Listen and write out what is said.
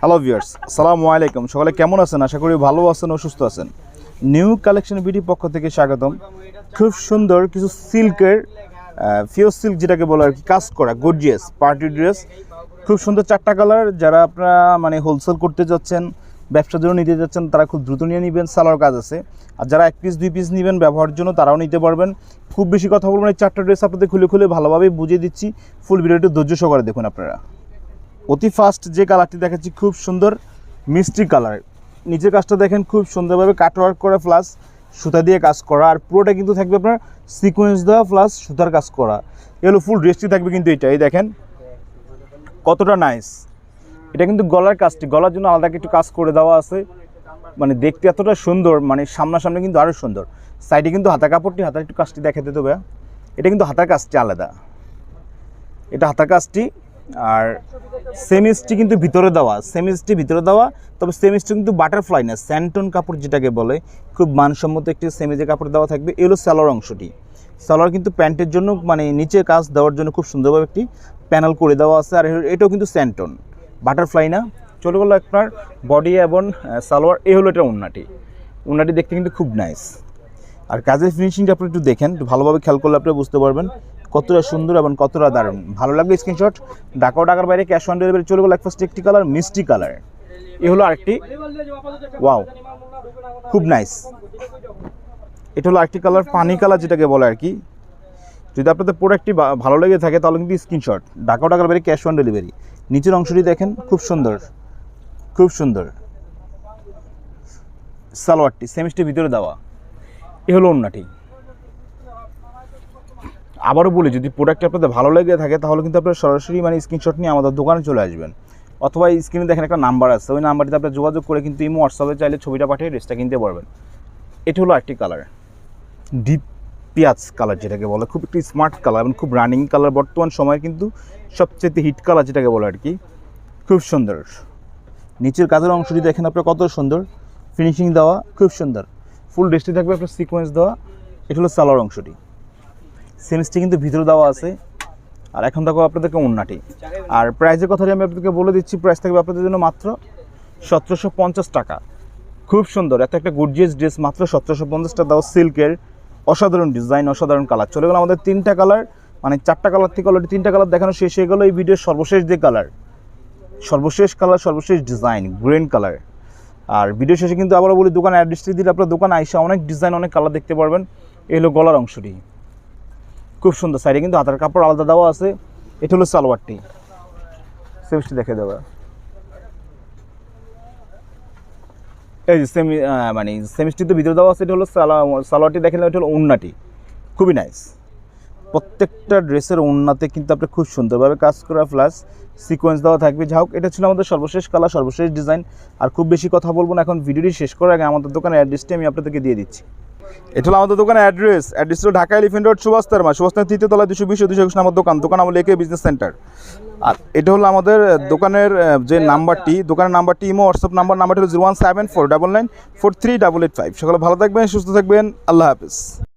Hello viewers আসসালামু আলাইকুম। সকালে কেমন আছেন? আশা করি ভালো আছেন ও সুস্থ আছেন। নিউ কালেকশন বিডি পক্ষ থেকে স্বাগতম। খুব সুন্দর কিছু সিল্কের ফিও সিল্ক যেটাকে বলে আর কি, কাজ করা গর্জিয়াস পার্টি ড্রেস খুব সুন্দর চারটা কালার যারা আপনারা মানে হোলসেল করতে যাচ্ছেন, ব্যবসার জন্য নিতে যাচ্ছেন, তারা খুব দ্রুত নিয়ে নেবেন সালোয়ার কাজ আছে। আর যারা এক পিস দুই পিস নেবেন, ব্যবহারের জন্য তারাও নিতে পারবেন। খুব বেশি কথা বলবেন এই চারটা ড্রেস আপনাদের খুলে খুলে ভালোভাবে বুঝিয়ে দিচ্ছি। ফুল ভিডিওটি ধৈর্য সহকারে দেখুন আপনারা। অতি ফার্স্ট যে কালারটি দেখাচ্ছি খুব সুন্দর মিষ্টি কালার নিচের কাজটা দেখেন খুব সুন্দরভাবে কাটওয়ার্ক করা প্লাস সুতা দিয়ে কাজ করা। আর পুরোটা কিন্তু থাকবে আপনার সিকোয়েন্স দেওয়া প্লাস সুতার কাজ করা। এগুলো ফুল ড্রেসটি থাকবে কিন্তু এটা এই দেখেন। কতটা নাইস এটা কিন্তু গলার কাজটি, গলার জন্য আলাদা একটু কাজ করে দেওয়া আছে। মানে দেখতে এতটা সুন্দর মানে সামনাসামনি কিন্তু আরও সুন্দর। সাইডে কিন্তু হাতা কাপড়টি, হাতার একটু কাজটি দেখাতে দেবে এটা কিন্তু হাতার কাজটি আলাদা। এটা হাতার কাজটি আর সেমিসটি কিন্তু ভিতরে দেওয়া সেমিসটি ভিতরে দেওয়া, তবে সেমিস্টি কিন্তু বাটারফ্লাই না স্যান্টন কাপড় যেটাকে বলে, খুব মানসম্মত একটি সেমিজে কাপড় দেওয়া থাকবে। এলো স্যালোর অংশটি। স্যালোর কিন্তু প্যান্টের জন্য মানে নিচে কাজ দেওয়ার জন্য খুব সুন্দরভাবে একটি প্যানেল করে দেওয়া আছে, আর এটাও কিন্তু স্যান্টন বাটারফ্লাই না, চলে গেলো আপনার বডি এবং সালোয়ার, এই হলো এটা উন্নাটি উন্নাটি দেখতে কিন্তু খুব নাইস আর কাজের ফিনিশিংটা আপনি একটু দেখেন ভালোভাবে খেয়াল করলে আপনি বুঝতে পারবেন কতটা সুন্দর এবং কতটা দারুণ। ভালো লাগবে স্ক্রিনশট ঢাকা ও ঢাকার বাইরে ক্যাশ অন ডেলিভারি চলে গেলো, এক ফার্স্ট একটি কালার মিষ্টি কালার এ হলো আরেকটি। ওয়াও খুব নাইস এটা হলো আরেকটি কালার পানি কালার যেটাকে বলে আর কি। যদি আপনাদের প্রোডাক্টটি ভালো লেগে থাকে, তাহলে কিন্তু স্ক্রিনশট ঢাকা ও ঢাকার বাইরে ক্যাশ অন ডেলিভারি নিচের অংশটি দেখেন, খুব সুন্দর। খুব সুন্দর। সালোয়ারটি সেমিস্টের ভিতরে দেওয়া। এ হলো অন্যটি। আবারও বলি, যদি প্রোডাক্ট আপনাদের ভালো লেগে থাকে, তাহলে কিন্তু আপনারা সরাসরি মানে স্ক্রিনশট নিয়ে আমাদের দোকানে চলে আসবেন। অথবা স্ক্রিনে দেখেন একটা নাম্বার আছে, ওই নাম্বারটিতে আপনার যোগাযোগ করে কিন্তু ইমো হোয়াটসঅ্যাপে চাইলে ছবিটা পাঠিয়ে ড্রেসটা কিনতে পারবেন। এটি হলো একটি কালার ডিপ পেঁয়াজ কালার যেটাকে বলে, খুব একটি স্মার্ট কালার এবং খুব রানিং কালার বর্তমান সময়ে কিন্তু সবচেয়ে হিট কালার যেটাকে বলে আর কি, খুব সুন্দর। নিচের কাজের অংশটি দেখেন আপনার কত সুন্দর। ফিনিশিং দেওয়া খুব সুন্দর। ফুল ড্রেসটি থাকবে আপনার সিকোয়েন্স দেওয়া। এটা হলো সালোয়ার অংশটি। সেমিসটি কিন্তু ভিতরে দেওয়া আছে। আর এখন দেখো আপনাদেরকে অন্যটি আর প্রাইসের কথাটি আমি আপনাদেরকে বলে দিচ্ছি। প্রাইস থাকবে আপনাদের জন্য মাত্র সতেরোশো পঞ্চাশ টাকা। খুব সুন্দর। এত একটা গুডজিয়াস ড্রেস মাত্র সতেরোশো পঞ্চাশ টাকা। দাও সিল্কের অসাধারণ ডিজাইন অসাধারণ কালার চলে গেল আমাদের তিনটা কালার মানে চারটা কালার থেকে অলরেডি তিনটা কালার দেখানো শেষ হয়ে গেলো। এই ভিডিওর সর্বশেষ যে কালার সর্বশেষ কালার সর্বশেষ ডিজাইন গ্রিন কালার আর ভিডিও শেষে কিন্তু আবারও বলি দোকান অ্যাড্রেসটি দিলে আপনার দোকান আইসা অনেক ডিজাইন অনেক কালার দেখতে পারবেন। এই হলো গলার অংশটি। খুব সুন্দর সাইডে কিন্তু হাতার কাপড় আলাদা দেওয়া আছে। এটা হলো সালোয়ারটি। সেমিসটি দেখে দেওয়া এই যে সেমি মানে সেমিস্টি তো ভিতরে দেওয়া আছে, এটা হলো সালোয়া- সালোয়ারটি, দেখেন এটা হলো উন্নাটি খুবই নাইস প্রত্যেকটা ড্রেসের উন্নাতে কিন্তু আপনি খুব সুন্দরভাবে কাজ করা প্লাস সিকোয়েন্স দেওয়া থাকবে। যা হোক, এটা ছিল আমাদের সর্বশেষ কালার সর্বশেষ ডিজাইন আর খুব বেশি কথা বলব না, এখন ভিডিওটি শেষ করার আগে আমাদের দোকানের অ্যাড্রেসটি আমি আপনাদেরকে দিয়ে দিচ্ছি। এটা হলো আমাদের দোকানের অ্যাড্রেস অ্যাড্রেস হলো ঢাকা এলিফেন্ট রোড সুভাস্তার মা। সুভাস্তার তৃতীয় তলা দুশো বিশ দুশো একুশ আমার দোকান দোকান আমার লেকে বিজনেস সেন্টার আর এটা হলো আমাদের দোকানের যে নাম্বারটি দোকানের নাম্বারটি ইমো হোয়াটসঅ্যাপ নাম্বার নাম্বারটি হলো zero one seven four double nine four three double eight five সকালে ভালো থাকবেন, সুস্থ থাকবেন। আল্লাহ হাফিজ।